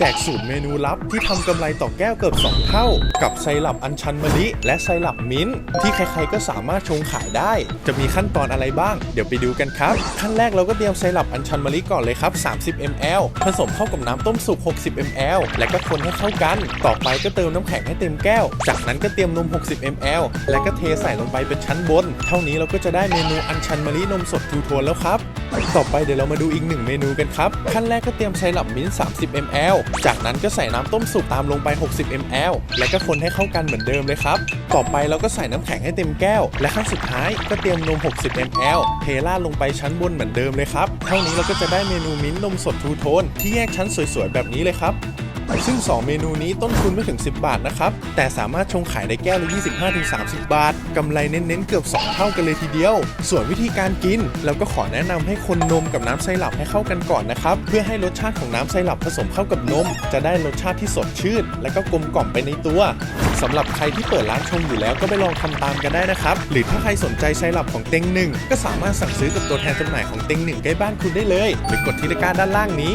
แจกสูตรเมนูลับที่ทำกำไรต่อแก้วเกือบ 2 เท่า กับไซรัปอัญชันมะลิและไซรัปมิ้นท์ที่ใครๆก็สามารถชงขายได้ จะมีขั้นตอนอะไรบ้าง เดี๋ยวไปดูกันครับ ขั้นแรกเราก็เตรียมไซรัปอัญชันมะลิก่อนเลยครับ 30 ml ผสมเข้ากับน้ำต้มสุก 60 ml และก็คนให้เข้ากัน ต่อไปก็เติมน้ำแข็งให้เต็มแก้ว จากนั้นก็เตรียมนม 60 ml และก็เทใส่ลงไปเป็นชั้นบน เท่านี้เราก็จะได้เมนูอัญชันมะลินมสดทูโทนแล้วครับต่อไปเดี๋ยวเรามาดูอีกหนึ่งเมนูกันครับขั้นแรกก็เตรียมไซรัปมิ้นท์30 ml จากนั้นก็ใส่น้ำต้มสุกตามลงไป 60 ml และก็คนให้เข้ากันเหมือนเดิมเลยครับ ต่อไปเราก็ใส่น้ำแข็งให้เต็มแก้ว และขั้นสุดท้ายก็เตรียมนม 60 ml เทราดลงไปชั้นบนเหมือนเดิมเลยครับ เท่านี้เราก็จะได้เมนูมิ้นท์นมสดทูโทนที่แยกชั้นสวยๆแบบนี้เลยครับ ซึ่ง 2 เมนูนี้ต้นทุนไม่ถึง 10 บาทนะครับ แต่สามารถชงขายได้แก้วละ 25-30 บาท กำไรเน้นๆ เกือบ 2 เท่ากันเลยทีเดียว ส่วนวิธีการกินเราก็ขอแนะนำให้คนนมกับน้ำไซรัปให้เข้ากันก่อนนะครับ เพื่อให้รสชาติของน้ำไซรัปผสมเข้ากับนม จะได้รสชาติที่สดชื่น และก็กลมกล่อมไปในตัวสำหรับใครที่เปิดร้านชงอยู่แล้วก็ไปลองทำตามกันได้นะครับ หรือถ้าใครสนใจไซรัปของเต็งหนึ่งก็สามารถสั่งซื้อกับตัวแทนจำหน่ายของเต็งหนึ่งใกล้บ้านคุณได้เลย หรือกดที่ตะกร้าด้านล่างนี้